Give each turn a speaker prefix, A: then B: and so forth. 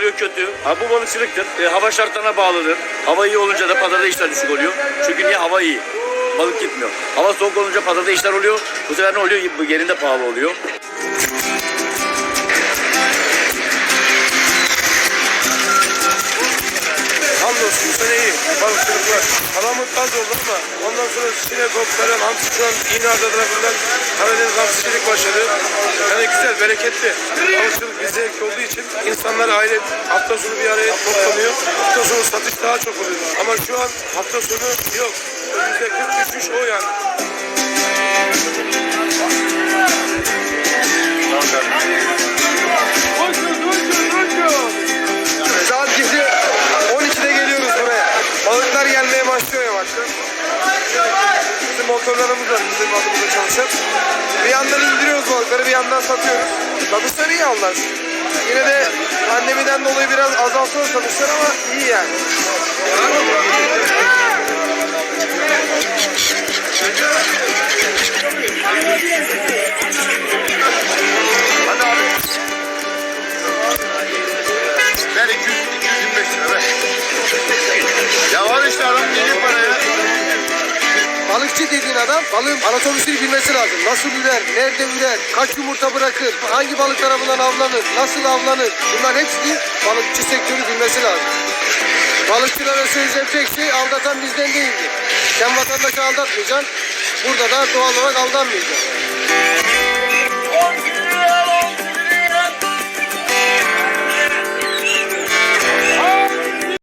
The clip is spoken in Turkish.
A: oluyor kötü. Ha, bu balıkçılıktır. E, hava şartlarına bağlıdır. Hava iyi olunca da padada işler düşük oluyor. Çünkü niye hava iyi? Balık gitmiyor. Hava soğuk olunca padada işler oluyor. Bu sefer ne oluyor? Bu yerinde pahalı oluyor.
B: Hamdolsun bu sene iyi. Balıkçılık var. Palamut az oldu ama ondan sonra sinekop, hamsi şu an İğner'de tarafından Karadeniz hamsicilik başladı. Güzel, bereketli. Balıkçılık bir zevk olduğu için insanlar aile hafta sonu bir araya toplanıyor. Hafta sonu satış daha çok oluyor. Ama şu an hafta sonu yok. Yüzde 40 düşmüş o yani.
C: Saat gece 12'de geliyoruz buraya. Balıklar gelmeye başlıyor yavaştan. Motorlarımız var bizim adımıza çalışan. Bir yandan indiriyoruz balıkları bir yandan satıyoruz. Satışlar iyi Allah. Yine de pandemiden dolayı biraz azaltıyor satışlar ama iyi yani. Balıkçı dediğin adam balığın anatomisini bilmesi lazım. Nasıl ürer, nerede ürer, kaç yumurta bırakır, hangi balık tarafından avlanır, nasıl avlanır. Bunların hepsini balıkçı sektörü bilmesi lazım. Balıkçılara söyleyeceğim tek şey aldatan bizden değildir. Sen vatandaşı aldatmayacaksın. Burada da doğal olarak aldanmayacaksın.